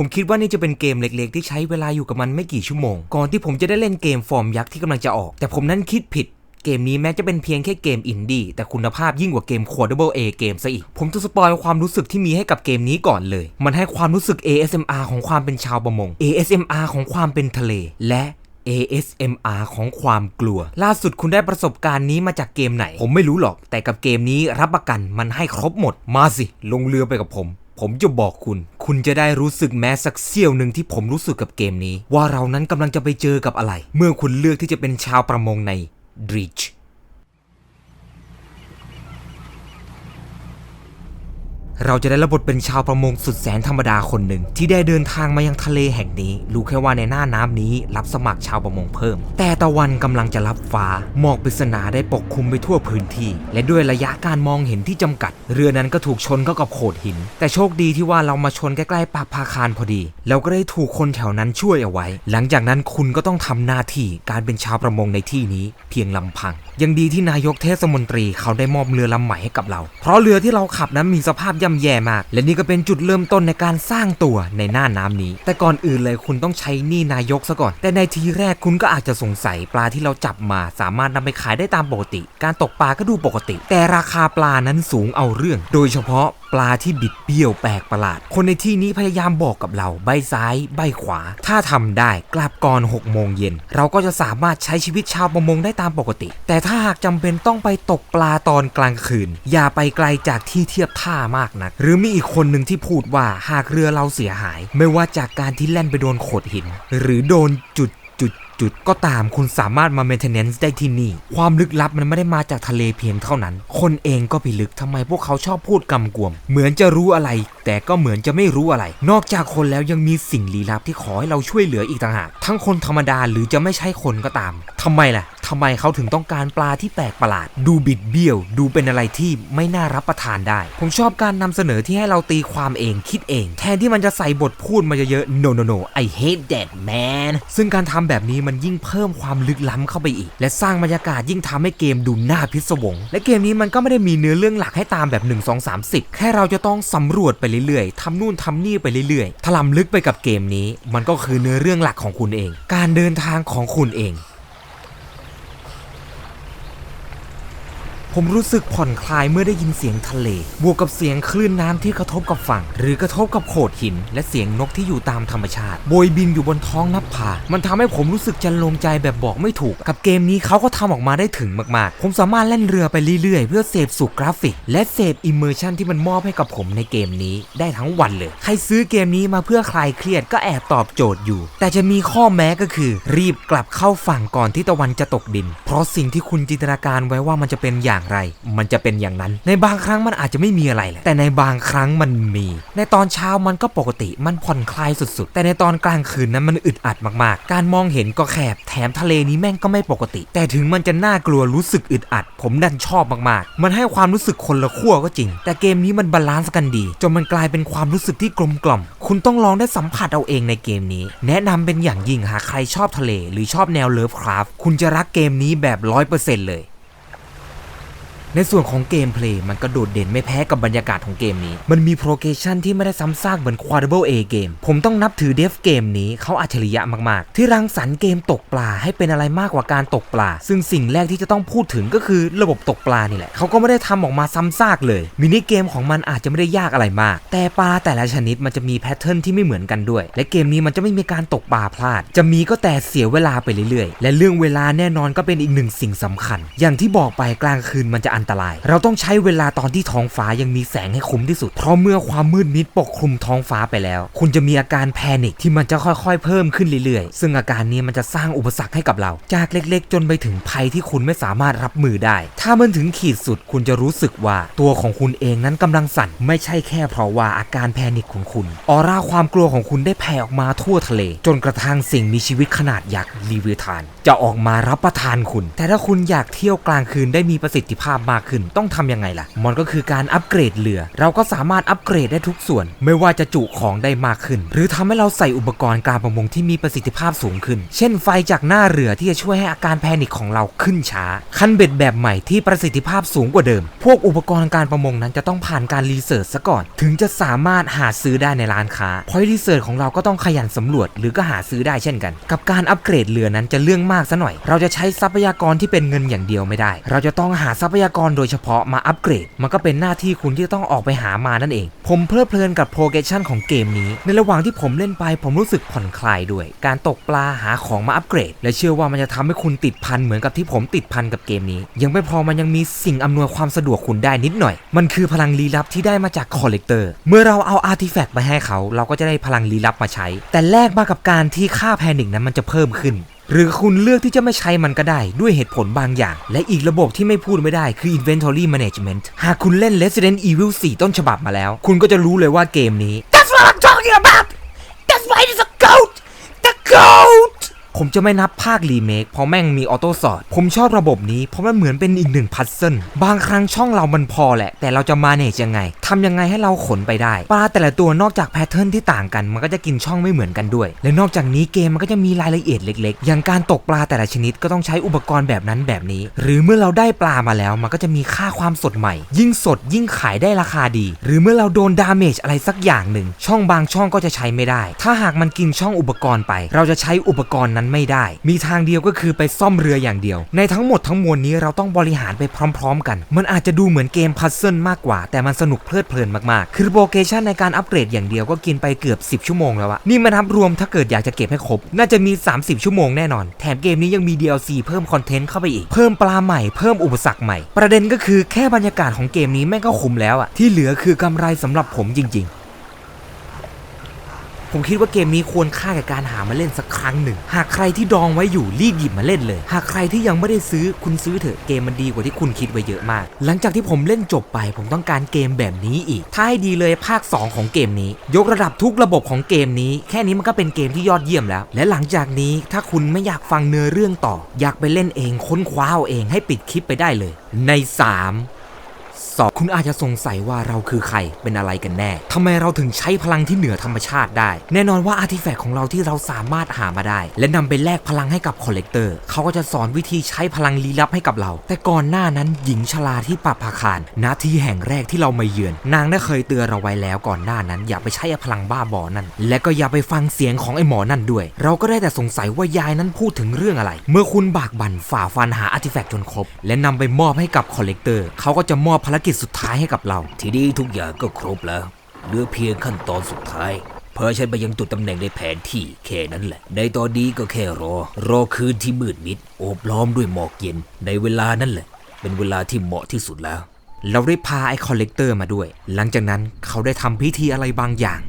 ผมคิดว่านี่จะเป็นเกมเล็กๆ ที่ใช้เวลาอยู่กับมันไม่กี่ชั่วโมง ก่อนที่ผมจะได้เล่นเกมฟอร์มยักษ์ที่กำลังจะออก แต่ผมนั้นคิดผิดเกมนี้แม้จะเป็นเพียงแค่เกมอินดี้แต่คุณภาพยิ่งกว่าเกม Quadruple A เกมซะอีก ผมจะสปอยความรู้สึกที่มีให้กับเกมนี้ก่อนเลย มันให้ความรู้สึก ASMR ของความเป็นชาวประมง ASMR ของความเป็นทะเล และ ASMR ของความกลัว ล่าสุดคุณได้ประสบการณ์นี้มาจากเกมไหน ผมไม่รู้หรอก แต่กับเกมนี้รับประกันมันให้ครบหมด มาสิ ลงเรือไปกับผม ผมจะบอกคุณ คุณจะได้รู้สึกแม้สักเสี้ยวหนึ่งที่ผมรู้สึกกับเกมนี้ ว่าเรานั้นกำลังจะไปเจอกับอะไร เมื่อคุณเลือกที่จะเป็นชาวประมงใน Dredge เราจะได้รับบทเป็นชาวประมงสุดแสนธรรมดาคนหนึ่ง ที่ได้เดินทางมายังทะเลแห่งนี้ รู้แค่ว่าในหน้าน้ำนี้ รับสมัครชาวประมงเพิ่ม แต่ตะวันกำลังจะรับฟ้าหมอกปริศนาได้ปกคลุมไปทั่วพื้นที่ และด้วยระยะการมองเห็นที่จำกัด เรือนั้นก็ถูกชนเข้ากับโขดหิน แต่โชคดีที่ว่าเรามาชนใกล้ๆปากพาคารพอดีแล้วก็ได้ถูกคนแถวนั้นช่วยเอาไว้ หลังจากนั้นคุณก็ต้องทำหน้าที่การเป็นชาวประมงในที่นี้ เพียงลำพัง ยังดีที่นายกเทศมนตรีเขาได้มอบเรือลำใหม่ให้กับเรา เพราะเรือที่เราขับนั้นมีสภาพย่ำแย่มาก และนี่ก็เป็นจุดเริ่มต้นในการสร้างตัวในหน้าน้ำนี้ แต่ก่อนอื่นเลยคุณต้องใช้หนี่นายกซะก่อน แต่ในทีแรกคุณก็อาจจะสงสัยปลาที่เราจับมา สามารถนำไปขายได้ตามปกติ การตกปลาก็ดูปกติ แต่ราคาปลานั้นสูงเอาเรื่อง โดยเฉพาะปลาที่บิดเบี้ยวแปลกประหลาด คนในที่นี้พยายามบอกกับเราใบซ้าย ใบขวา ถ้าทำได้กลับก่อน6โมงเย็น เราก็จะสามารถใช้ชีวิตชาวประมงได้ตามปกติ แต่ถ้าหากจำเป็นต้องไปตกปลาตอนกลางคืน อย่าไปไกลจากที่เทียบท่ามากนัก หรือมีอีกคนหนึ่งที่พูดว่าหากเรือเราเสียหาย ไม่ว่าจากการที่แล่นไปโดนโขดหิน หรือโดนจุด จุดก็ตามคุณสามารถมาเมนเทนเนนซ์ได้ที่นี่ ความลึกลับมันไม่ได้มาจากทะเลเพียงเท่านั้น คนเองก็พิลึกทำไมพวกเขาชอบพูดกำกวม เหมือนจะรู้อะไร แต่ก็เหมือนจะไม่รู้อะไร นอกจากคนแล้วยังมีสิ่งลี้ลับที่ขอให้เราช่วยเหลืออีกต่างหากทั้งคนธรรมดาหรือจะไม่ใช่คนก็ตามำไมล่ะทำไมเขาถึงต้องการปลาที่แปลกประหลาด ดูบิดเบี้ยว ดูเป็นอะไรที่ไม่น่ารับประทานได้ ผมชอบการนำเสนอที่ให้เราตีความเองคิดเอง แทนที่มันจะใส่บทพูดมาเยอะๆ no no no I hate that man ซึ่งการทำแบบนี้มันยิ่งเพิ่มความลึกล้ำเข้าไปอีก และสร้างบรรยากาศยิ่งทำให้เกมดูน่าพิศวง และเกมนี้มันก็ไม่ได้มีเนื้อเรื่องหลักให้ตามแบบ 1 2 3 0แค่เราจะต้องสำรวจไปเรื่อยๆทำนู่นทำนี่ไปเรื่อยๆถลำลึกไปกับเกมนี้ มันก็คือเนื้อเรื่องหลักของคุณเอง การเดินทางของคุณเอง ผมรู้สึกผ่อนคลายเมื่อได้ยินเสียงทะเล บวกกับเสียงคลื่นน้ำที่กระทบกับฝั่ง หรือกระทบกับโขดหิน และเสียงนกที่อยู่ตามธรรมชาติ โบยบินอยู่บนท้องนับผา มันทำให้ผมรู้สึกจันลงใจแบบบอกไม่ถูก กับเกมนี้เขาก็ทำออกมาได้ถึงมากๆ ผมสามารถเล่นเรือไปเรื่อยๆ เพื่อเสพสุขกราฟิก และเสพอิมเมอร์ชันที่มันมอบให้กับผมในเกมนี้ ได้ทั้งวันเลย ใครซื้อเกมนี้มาเพื่อคลายเครียดก็แอบตอบโจทย์อยู่ แต่จะมีข้อแม้ก็คือ รีบกลับเข้าฝั่งก่อนที่ตะวันจะตกดิน เพราะสิ่งที่คุณจินตนาการไว้ว่ามันจะเป็นอยอย่างไร มันจะเป็นอย่างนั้น ในบางครั้งมันอาจจะไม่มีอะไรแหละแต่ในบางครั้งมันมี ในตอนเช้ามันก็ปกติมันผ่อนคลายสุดๆ แต่ในตอนกลางคืนนั้นมันอึดอัดมากๆ การมองเห็นก็แคบแถมทะเลนี้แม่งก็ไม่ปกติ แต่ถึงมันจะน่ากลัวรู้สึกอึดอัด ผมดันชอบมากๆ มันให้ความรู้สึกคนละขั้วก็จริง แต่เกมนี้มันบาลานซ์กันดี จนมันกลายเป็นความรู้สึกที่กลมกล่อม คุณต้องลองได้สัมผัสเอาเองในเกมนี้ แนะนำเป็นอย่างยิ่งหากใครชอบทะเล หรือชอบแนวเลิฟคราฟคุณจะรักเกมนี้แบบร้อยเปอร์เซ็นต์เลย ในส่วนของเกมเพลย์มันก็โดดเด่นไม่แพ้กับบรรยากาศของเกมนี้ มันมีโปรเกชันที่ไม่ได้ซ้ำซากเหมือน Quadruple A เกม ผมต้องนับถือเดฟเกมนี้เขาอัจฉริยะมาก ๆ ที่รังสรรค์เกมตกปลาให้เป็นอะไรมากกว่าการตกปลา ซึ่งสิ่งแรกที่จะต้องพูดถึงก็คือระบบตกปลานี่แหละ เขาก็ไม่ได้ทำออกมาซ้ำซากเลย มินิเกมของมันอาจจะไม่ได้ยากอะไรมาก แต่ปลาแต่ละชนิดมันจะมีแพทเทิร์นที่ไม่เหมือนกันด้วย และเกมนี้มันจะไม่มีการตกปลาพลาด จะมีก็แต่เสียเวลาไปเรื่อย ๆ และเรื่องเวลาแน่นอนก็เป็นอีกหนึ่งสิ่งสำคัญ อย่างที่บอกไปกลางคืนมันจะอันตราย เราต้องใช้เวลาตอนที่ท้องฟ้ายังมีแสงให้คุ้มที่สุด เพราะเมื่อความมืดมิดปกคลุมท้องฟ้าไปแล้ว คุณจะมีอาการแพนิคที่มันจะค่อยๆ เพิ่มขึ้นเรื่อยๆ ซึ่งอาการนี้มันจะสร้างอุปสรรคให้กับเรา จากเล็กๆ จนไปถึงภัยที่คุณไม่สามารถรับมือได้ ถ้ามันถึงขีดสุดคุณจะรู้สึกว่าตัวของคุณเองนั้นกำลังสั่น ไม่ใช่แค่เพราะว่าอาการแพนิคของคุณ ออร่าความกลัวของคุณได้แผ่ออกมาทั่วทะเล จนกระทั่งสิ่งมีชีวิตขนาดยักษ์ลีเวทาน จะออกมารับประทานคุณ แต่ถ้าคุณอยากเที่ยวกลางคืนได้มีประสิทธิภาพมากขึ้น ต้องทำยังไงล่ะ มันก็คือการอัปเกรดเรือ เราก็สามารถอัปเกรดได้ทุกส่วน ไม่ว่าจะจุของได้มากขึ้น หรือทำให้เราใส่อุปกรณ์การประมงที่มีประสิทธิภาพสูงขึ้น เช่นไฟจากหน้าเรือที่จะช่วยให้อาการแพนิคของเราขึ้นช้า คันเบ็ดแบบใหม่ที่ประสิทธิภาพสูงกว่าเดิม พวกอุปกรณ์การประมงนั้นจะต้องผ่านการรีเสิร์ชซะก่อน ถึงจะสามารถหาซื้อได้ในร้านค้าพอยรีเสิร์ชของเราก็ต้องขยันสำรวจ หรือก็หาซื้อได้เช่นกัน กับการอัปเกรดเรือนั้นจะเรื่องมากซะหน่อย เราจะใช้ทรัพยากรที่เป็นเงินอย่างเดียวไม่ได้ เราจะต้องหาทรัพยากรโดยเฉพาะมาอัปเกรด มันก็เป็นหน้าที่คุณที่จะต้องออกไปหามานั่นเอง ผมเพลิดเพลินกับโปรเกชันของเกมนี้ ในระหว่างที่ผมเล่นไปผมรู้สึกผ่อนคลายด้วย การตกปลาหาของมาอัปเกรด และเชื่อว่ามันจะทำให้คุณติดพันเหมือนกับที่ผมติดพันกับเกมนี้ ยังไม่พอมันยังมีสิ่งอำนวยความสะดวกคุณได้นิดหน่อย มันคือพลังลี้ลับที่ได้มาจากคอลเลกเตอร์ เมื่อเราเอาอาร์ติแฟกต์ไปให้เขา เราก็จะได้พลังลี้ลับมาใช้ แต่แลกมากับการที่ค่าแพนิกนั้นมันจะเพิ่มขึ้น หรือคุณเลือกที่จะไม่ใช้มันก็ได้ด้วยเหตุผลบางอย่าง และอีกระบบที่ไม่พูดไม่ได้คือ Inventory Management หากคุณเล่น Resident Evil 4 ต้นฉบับมาแล้ว คุณก็จะรู้เลยว่าเกมนี้ That's what I'm talking about ผมจะไม่นับภาครีเมคเพราะแม่งมีออโต้สอด ผมชอบระบบนี้เพราะมันเหมือนเป็นอีกหนึ่งพัซเซิลบางครั้งช่องเรามันพอแหละ แต่เราจะมาเนจยังไงทำยังไงให้เราขนไปได้ ปลาแต่ละตัวนอกจากแพทเทิร์นที่ต่างกัน มันก็จะกินช่องไม่เหมือนกันด้วย และนอกจากนี้เกมมันก็จะมีรายละเอียดเล็ก ๆ อย่างการตกปลาแต่ละชนิดก็ต้องใช้อุปกรณ์แบบนั้นแบบนี้ หรือเมื่อเราได้ปลามาแล้ว มันก็จะมีค่าความสดใหม่ ยิ่งสดยิ่งขายได้ราคาดี หรือเมื่อเราโดนดาเมจอะไรสักอย่างหนึ่งช่องบางช่องก็จะใช้ไม่ได้ ถ้าหากมันกินช่องอุปกรณ์ไป เราจะใช้อุปกรณ์นั้นไม่ได้ มีทางเดียวก็คือไปซ่อมเรืออย่างเดียว ในทั้งหมดทั้งมวลนี้เราต้องบริหารไปพร้อม ๆ กัน มันอาจจะดูเหมือนเกมพัซเซิลมากกว่า แต่มันสนุกเพลิดเพลินมากๆ คือโปรเกชันในการอัปเกรดอย่างเดียวก็กินไปเกือบ 10 ชั่วโมงแล้วอะนี่มันนับรวมถ้าเกิดอยากจะเก็บให้ครบ น่าจะมี 30 ชั่วโมงแน่นอน แถมเกมนี้ยังมี DLC เพิ่มคอนเทนต์เข้าไปอีก เพิ่มปลาใหม่ เพิ่มอุปสรรคใหม่ ประเด็นก็คือแค่บรรยากาศของเกมนี้แม่งก็คุ้มแล้วอะที่เหลือคือกำไรสำหรับผมจริง ๆ ผมคิดว่าเกมนี้ควรค่ากับการหามาเล่นสักครั้งหนึ่ง หากใครที่ดองไว้อยู่รีบหยิบมาเล่นเลย หากใครที่ยังไม่ได้ซื้อคุณซื้อเถอะเกมมันดีกว่าที่คุณคิดไว้เยอะมาก หลังจากที่ผมเล่นจบไปผมต้องการเกมแบบนี้อีก ถ้าให้ดีเลยภาค 2 ของเกมนี้ ยกระดับทุกระบบของเกมนี้ แค่นี้มันก็เป็นเกมที่ยอดเยี่ยมแล้ว และหลังจากนี้ถ้าคุณไม่อยากฟังเนื้อเรื่องต่อ อยากไปเล่นเองค้นคว้าเอาเองให้ปิดคลิปไปได้เลย ใน 3 สองคุณอาจจะสงสัยว่าเราคือใครเป็นอะไรกันแน่ทำไมเราถึงใช้พลังที่เหนือธรรมชาติได้ แน่นอนว่าอาร์ติแฟกต์ของเราที่เราสามารถหามาได้ และนำไปแลกพลังให้กับคอลเลกเตอร์เขาก็จะสอนวิธีใช้พลังลี้ลับให้กับเรา แต่ก่อนหน้านั้นหญิงชราที่ปรับพาคารณที่แห่งแรกที่เรามาเยือน นางได้เคยเตือนเราไว้แล้วก่อนหน้านั้นอย่าไปใช้พลังบ้าบอนั่นและก็อย่าไปฟังเสียงของไอ้หมอนั่นด้วย เราก็ได้แต่สงสัยว่ายายนั้นพูดถึงเรื่องอะไร เมื่อคุณบากบั่นฝ่าฟันหาอาร์ติแฟกต์จนครบ และนำไปมอบให้กับคอลเลกเตอร์เขาก็จะมอบารกิจสุดท้ายให้กับเรา ทีนี้ทุกอย่างก็ครบแล้วเหลือเพียงขั้นตอนสุดท้ายเพื่อฉันไปยังจุดตำแหน่งในแผนที่แค่นั้นแหละ ในตอนนี้ก็แค่รอ รอคืนที่มืดมิด โอบล้อมด้วยหมอกเย็น ในเวลานั้นแหละ เป็นเวลาที่เหมาะที่สุดแล้ว เราได้พาไอ้คอลเลกเตอร์มาด้วย หลังจากนั้นเขาได้ทำพิธีอะไรบางอย่าง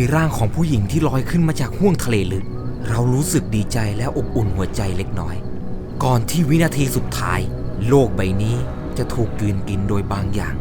มีร่างของผู้หญิงที่ลอยขึ้นมาจากห้วงทะเลลึก เรารู้สึกดีใจและอบอุ่นหัวใจเล็กน้อย ก่อนที่วินาทีสุดท้าย โลกใบนี้จะถูกกลืนกินโดยบางอย่าง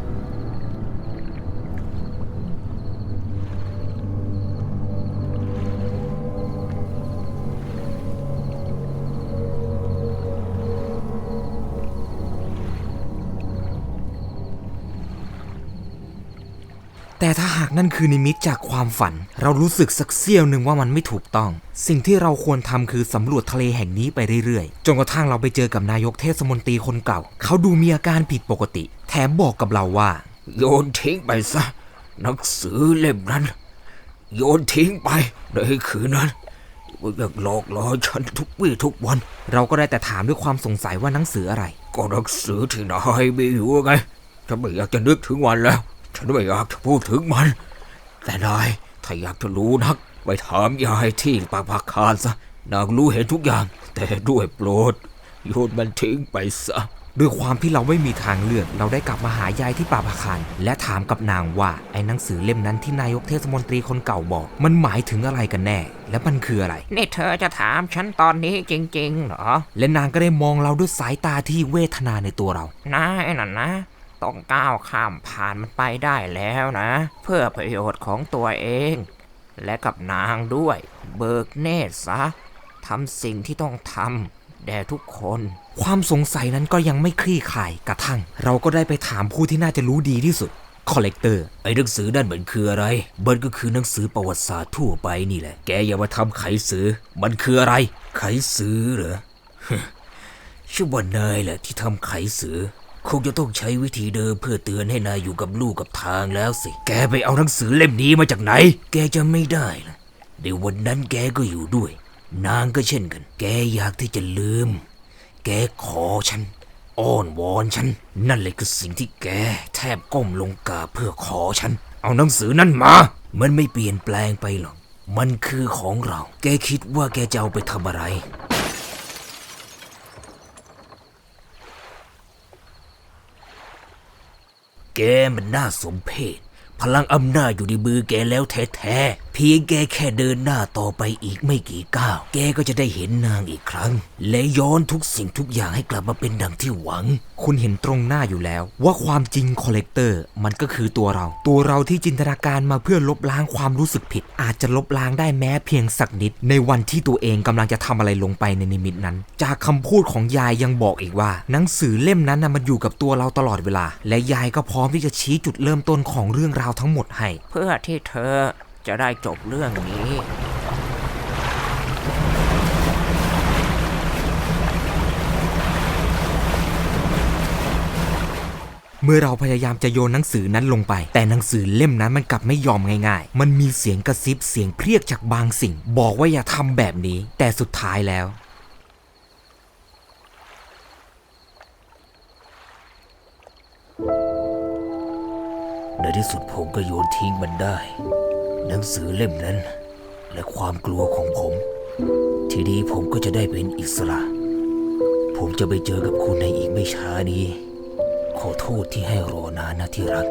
แต่ถ้าหากนั่นคือนิมิตจากความฝัน เรารู้สึกสักเสี้ยวหนึ่งว่ามันไม่ถูกต้อง สิ่งที่เราควรทำคือสำรวจทะเลแห่งนี้ไปเรื่อยๆ จนกระทั่งเราไปเจอกับนายกเทศมนตรีคนเก่า เขาดูมีอาการผิดปกติ แถมบอกกับเราว่า โยนทิ้งไปซะหนังสือเล่มนั้น โยนทิ้งไปในคืนนั้นมันยังหลอกล่อฉันทุกวี่ทุกวัน เราก็ได้แต่ถามด้วยความสงสัยว่าหนังสืออะไร ก็หนังสือที่นายมีอยู่ไงฉันไม่อยากจะนึกถึงวันแล้ว ฉันไม่อยากจะพูดถึงมัน แต่นายถ้าอยากจะรู้นัก ไปถามยายที่ปากพักคารซะ นางรู้เห็นทุกอย่าง แต่ด้วยโปรดโยนมันทิ้งไปซะ ด้วยความที่เราไม่มีทางเลือก เราได้กลับมาหายายที่ป่าพาคารและถามกับนางว่า ไอ้หนังสือเล่มนั้นที่นายกเทศมนตรีคนเก่าบอก มันหมายถึงอะไรกันแน่ และมันคืออะไร นี่เธอจะถามฉันตอนนี้จริงๆเหรอ และนางก็ได้มองเราด้วยสายตาที่เวทนาในตัวเรา นายน่ะนะ ต้องก้าวข้ามผ่านมันไปได้แล้วนะ เพื่อประโยชน์ของตัวเอง และกับนางด้วย เบิกเนตรซะทำสิ่งที่ต้องทำแด่ทุกคน ความสงสัยนั้นก็ยังไม่คลี่คลายกระทั่ง เราก็ได้ไปถามผู้ที่น่าจะรู้ดีที่สุดคอลเลกเตอร์ไอ้หนังสือนั่นมันคืออะไร มันก็คือหนังสือประวัติศาสตร์ทั่วไปนี่แหละ แกอย่ามาทำไขสือ มันคืออะไร ไขสือเหรอชื่อว่านายแหละที่ทำไขสือ คงจะต้องใช้วิธีเดิมเพื่อเตือนให้นายอยู่กับลูกกับทางแล้วสิ แกไปเอาหนังสือเล่มนี้มาจากไหน แกจะไม่ได้ล่ะในวันนั้นแกก็อยู่ด้วย นางก็เช่นกัน แกอยากที่จะลืม แกขอฉัน อ้อนวอนฉัน นั่นเลยคือสิ่งที่แกแทบก้มลงกราบเพื่อขอฉัน เอาหนังสือนั่นมา มันไม่เปลี่ยนแปลงไปหรอก มันคือของเรา แกคิดว่าแกจะเอาไปทำอะไร แกมันน่าสมเพชพลังอำนาจอยู่ในมือแกแล้วแท้ๆ พียงแกแค่เดินหน้าต่อไปอีกไม่กี่ก้าว แกก็จะได้เห็นนางอีกครั้ง และย้อนทุกสิ่งทุกอย่างให้กลับมาเป็นดังที่หวัง คุณเห็นตรงหน้าอยู่แล้ว ว่าความจริงคอลเลกเตอร์มันก็คือตัวเรา ตัวเราที่จินตนาการมาเพื่อลบล้างความรู้สึกผิด อาจจะลบล้างได้แม้เพียงสักนิด ในวันที่ตัวเองกำลังจะทำอะไรลงไปในนิมิตนั้น จากคำพูดของยายยังบอกอีกว่า หนังสือเล่มนั้นนะมันอยู่กับตัวเราตลอดเวลา และยายก็พร้อมที่จะชี้จุดเริ่มต้นของเรื่องราวทั้งหมดให้ เพื่อที่เธอ จะได้จบเรื่องนี้ เมื่อเราพยายามจะโยนหนังสือนั้นลงไป แต่หนังสือเล่มนั้นมันกลับไม่ยอมง่ายๆ มันมีเสียงกระซิบเสียงเพรียกจากบางสิ่ง บอกว่าอย่าทำแบบนี้ แต่สุดท้ายแล้วในที่สุดผมก็โยนทิ้งมันได้ หนังสือเล่มนั้น และความกลัวของผม ทีนี้ผมก็จะได้เป็นอิสระ ผมจะไปเจอกับคุณในอีกไม่ช้านี้ ขอโทษที่ให้รอนานนะที่รัก